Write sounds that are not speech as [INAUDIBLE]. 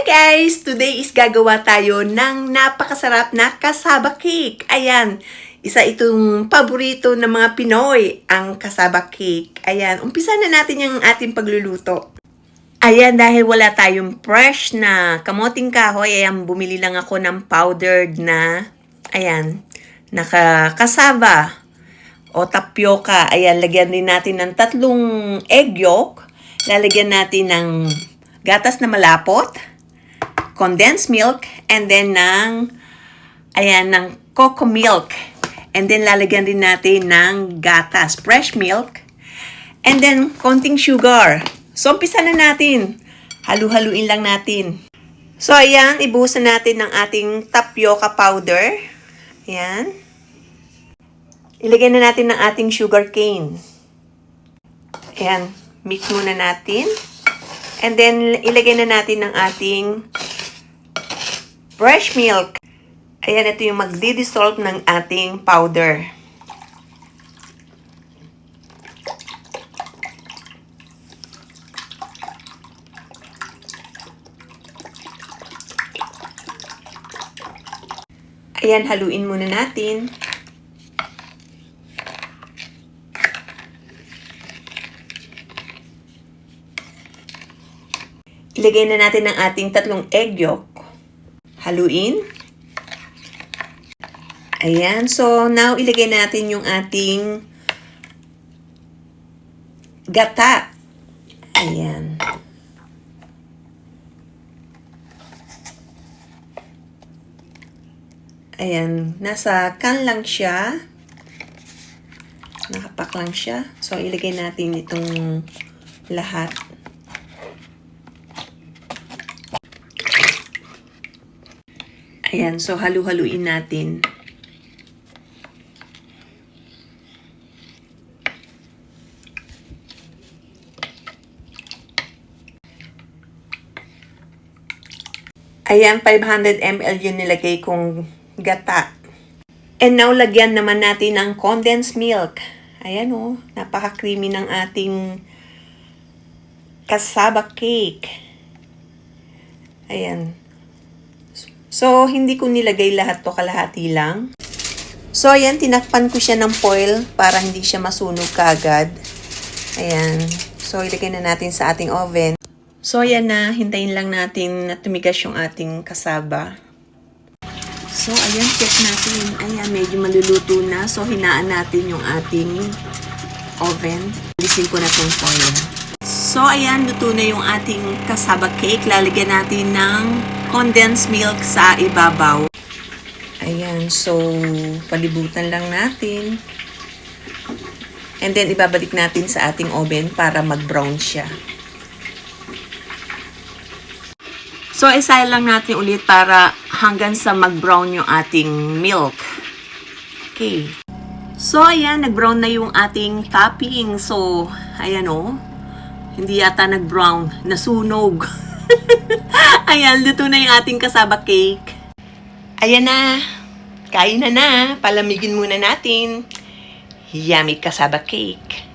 Hi guys! Today is gagawa tayo ng napakasarap na kasaba cake. Ayan, isa itong paborito ng mga Pinoy, ang kasaba cake. Ayan, umpisa na natin yung ating pagluluto. Ayan, dahil wala tayong fresh na kamoting kahoy, ayan, bumili lang ako ng powdered na, ayan, nakakasaba o tapioca. Ayan, lagyan din natin ng tatlong egg yolk. Lalagyan natin ng gatas na malapot, condensed milk, and then ng, ayan, ng cocoa milk. And then lalagyan din natin ng gatas, fresh milk. And then, konting sugar. So, umpisa na natin. Halu-haluin lang natin. So, ayan, ibuhusan natin ng ating tapioca powder. Ayan. Ilagay na natin ng ating sugar cane. Ayan, mix muna natin. And then, ilagay na natin ng ating fresh milk. Ayan, ito yung magdi-dissolve ng ating powder. Ayan, haluin muna natin. Ilagay na natin ang ating tatlong egg yolk. Haluin. Ayan. So, now ilagay natin yung ating gata. Ayan. Ayan. Nasa can lang siya. Nakapak lang siya. So, ilagay natin itong lahat. Ayan, so halu-haluin natin. Ayan, 500 ml yung nilagay kong gata. And now, lagyan naman natin ng condensed milk. Ayan o, oh, napaka-creamy ng ating kasaba cake. Ayan. So, hindi ko nilagay lahat to kalahati lang. So, ayan, tinakpan ko siya ng foil para hindi siya masunog kaagad. Ayan. So, ilagay na natin sa ating oven. So, ayan na. Hintayin lang natin na tumigas yung ating kasaba. So, ayan, check natin. Ayan, medyo maluluto na. So, hinaan natin yung ating oven. Alisin ko na itong foil. So, ayan, luto na yung ating kasaba cake. Lalagyan natin ng condensed milk sa ibabaw. Ayan, so, palibutan lang natin. And then, ibabalik natin sa ating oven para mag-brown siya. So, isay lang natin ulit para hanggang sa mag-brown yung ating milk. Okay. So, ayan, nag-brown na yung ating topping. So, ayan o. Oh, hindi yata nag-brown. Nasunog. [LAUGHS] ayan, luto na yung ating kasaba cake. Ayan na. Kain na na. Palamigin muna natin. Yummy kasaba cake.